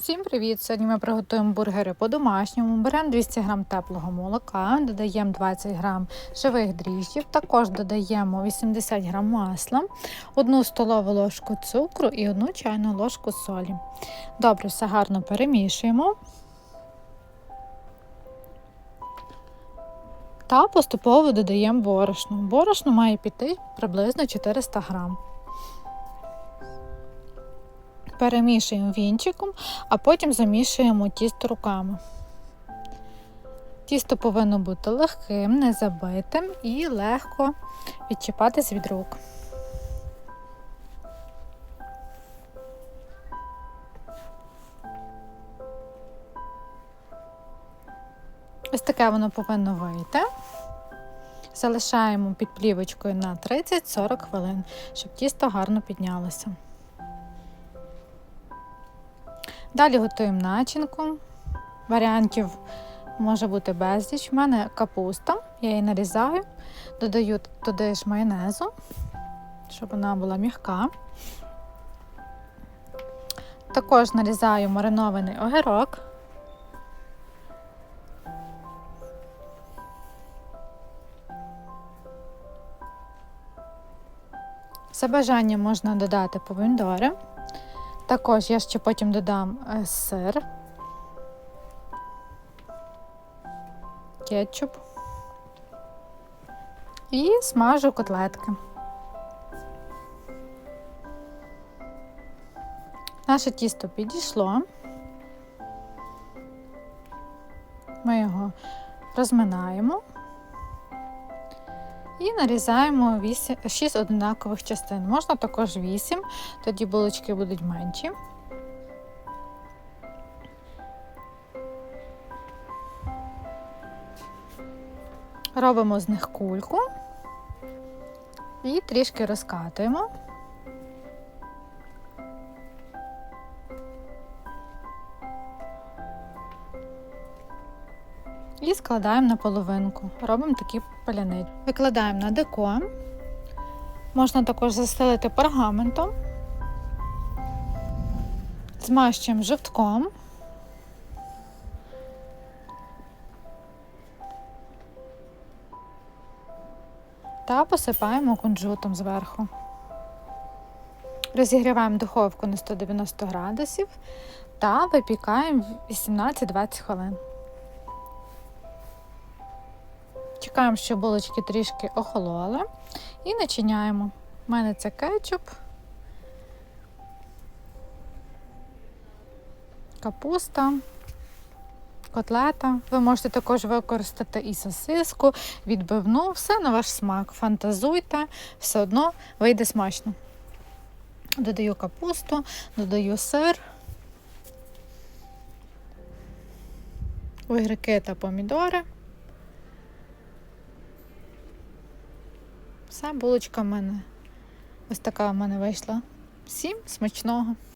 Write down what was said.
Всім привіт! Сьогодні ми приготуємо бургери по-домашньому. Беремо 200 г теплого молока, додаємо 20 г живих дріжджів, також додаємо 80 г масла, 1 столову ложку цукру і 1 чайну ложку солі. Добре, все гарно перемішуємо. Та поступово додаємо борошно. Борошно має піти приблизно 400 грам перемішуємо вінчиком, а потім замішуємо тісто руками. Тісто повинно бути легким, не забитим і легко відчіпатись від рук. Ось таке воно повинно вийти. Залишаємо під плівочкою на 30-40 хвилин, щоб тісто гарно піднялося. Далі готуємо начинку. Варіантів може бути безліч. У мене капуста, я її нарізаю, додаю туди ж майонезу, щоб вона була м'яка. Також нарізаю маринований огірок. За бажанням можна додати помідори. Також я ще потім додам е, сир, кетчуп і смажу котлетки. Наше тісто підійшло. Ми його розминаємо і нарізаємо 8, 6 однакових частин. Можна також 8, тоді булочки будуть менші. Робимо з них кульку і трішки розкатуємо. І складаємо на половинку. Робимо такі паляниці. Викладаємо на деко. Можна також застелити пергаментом, змащуємо жовтком. Та посипаємо кунжутом зверху. Розігріваємо духовку на 190 градусів та випікаємо 18-20 хвилин. Чекаємо, щоб булочки трішки охололи і начиняємо. У мене це кетчуп, капуста, котлета. Ви можете також використати і сосиску, відбивну, все на ваш смак. Фантазуйте, все одно вийде смачно. Додаю капусту, додаю сир, огірки та помідори. Все, булочка в мене ось така в мене вийшла. Всім смачного!